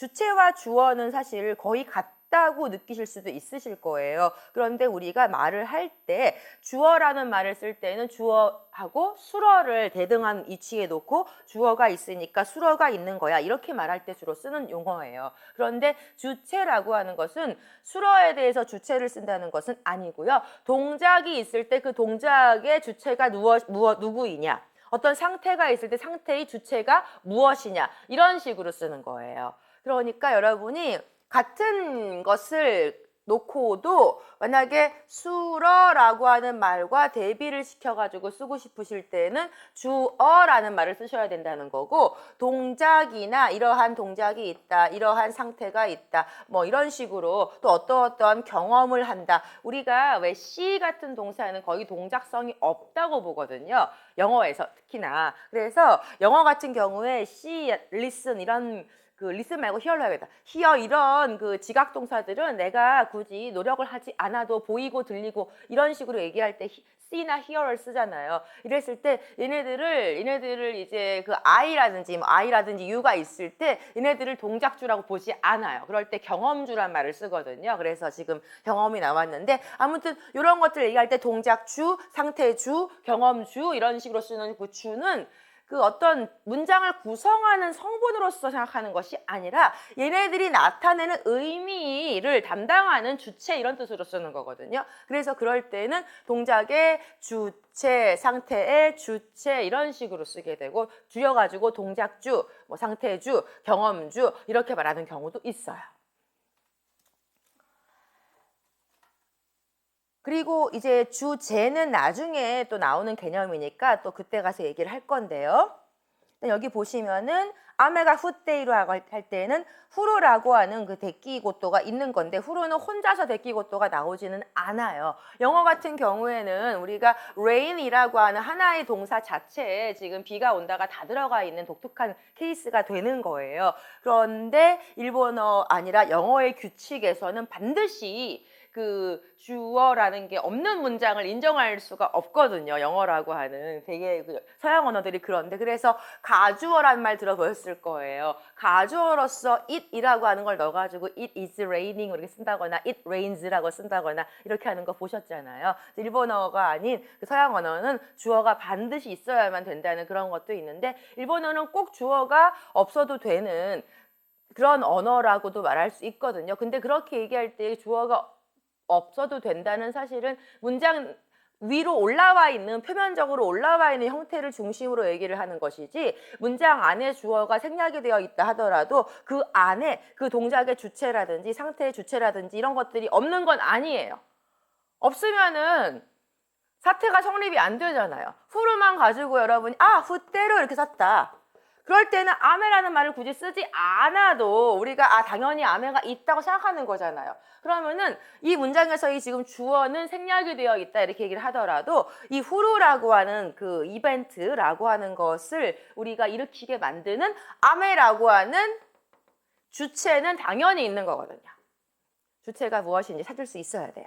주체와 주어는 사실 거의 같다고 느끼실 수도 있으실 거예요. 그런데 우리가 말을 할 때 주어라는 말을 쓸 때는 주어하고 수어를 대등한 위치에 놓고 주어가 있으니까 수어가 있는 거야. 이렇게 말할 때 주로 쓰는 용어예요. 그런데 주체라고 하는 것은 수어에 대해서 주체를 쓴다는 것은 아니고요. 동작이 있을 때 그 동작의 주체가 누워, 무어, 누구이냐. 어떤 상태가 있을 때 상태의 주체가 무엇이냐. 이런 식으로 쓰는 거예요. 그러니까 여러분이 같은 것을 놓고도 만약에 수러라고 하는 말과 대비를 시켜가지고 쓰고 싶으실 때는 주어라는 말을 쓰셔야 된다는 거고 동작이나 이러한 동작이 있다, 이러한 상태가 있다, 뭐 이런 식으로 또 어떠어떠한 경험을 한다. 우리가 왜 see 같은 동사는 거의 동작성이 없다고 보거든요. 영어에서 특히나. 그래서 영어 같은 경우에 see, listen 이런 그 listen 말고 hear로 해야겠다. hear 이런 그 지각 동사들은 내가 굳이 노력을 하지 않아도 보이고 들리고 이런 식으로 얘기할 때 see나 hear를 쓰잖아요. 이랬을 때 얘네들을 얘네들을 이제 그 I라든지 뭐 I라든지 U가 있을 때 얘네들을 동작주라고 보지 않아요. 그럴 때 경험주란 말을 쓰거든요. 그래서 지금 경험이 나왔는데 아무튼 이런 것들 얘기할 때 동작주, 상태주, 경험주 이런 식으로 쓰는 그 주는 그 어떤 문장을 구성하는 성분으로서 생각하는 것이 아니라 얘네들이 나타내는 의미를 담당하는 주체 이런 뜻으로 쓰는 거거든요. 그래서 그럴 때는 동작의 주체, 상태의 주체 이런 식으로 쓰게 되고 줄여가지고 동작주, 뭐 상태주, 경험주 이렇게 말하는 경우도 있어요. 그리고 이제 주제는 나중에 또 나오는 개념이니까 또 그때 가서 얘기를 할 건데요. 여기 보시면은 아메가 후데이로 할 때는 후루라고 하는 그 대끼고또가 있는 건데 후루는 혼자서 대끼고또가 나오지는 않아요. 영어 같은 경우에는 우리가 rain이라고 하는 하나의 동사 자체에 지금 비가 온다가 다 들어가 있는 독특한 케이스가 되는 거예요. 그런데 일본어 아니라 영어의 규칙에서는 반드시 그 주어라는 게 없는 문장을 인정할 수가 없거든요. 영어라고 하는 되게 그 서양 언어들이 그런데 그래서 가주어라는 말 들어보셨을 거예요. 가주어로서 it이라고 하는 걸 넣어가지고 it is raining 이렇게 쓴다거나 it rains라고 쓴다거나 이렇게 하는 거 보셨잖아요. 일본어가 아닌 그 서양 언어는 주어가 반드시 있어야만 된다는 그런 것도 있는데 일본어는 꼭 주어가 없어도 되는 그런 언어라고도 말할 수 있거든요. 근데 그렇게 얘기할 때 주어가 없어도 된다는 사실은 문장 위로 올라와 있는 표면적으로 올라와 있는 형태를 중심으로 얘기를 하는 것이지 문장 안에 주어가 생략이 되어 있다 하더라도 그 안에 그 동작의 주체라든지 상태의 주체라든지 이런 것들이 없는 건 아니에요. 없으면은 사태가 성립이 안 되잖아요. 후루만 가지고 여러분이 아 후대로 이렇게 썼다. 그럴 때는 아메라는 말을 굳이 쓰지 않아도 우리가 아 당연히 아메가 있다고 생각하는 거잖아요. 그러면은 이 문장에서 이 지금 주어는 생략이 되어 있다 이렇게 얘기를 하더라도 이 후루라고 하는 그 이벤트라고 하는 것을 우리가 일으키게 만드는 아메라고 하는 주체는 당연히 있는 거거든요. 주체가 무엇인지 찾을 수 있어야 돼요.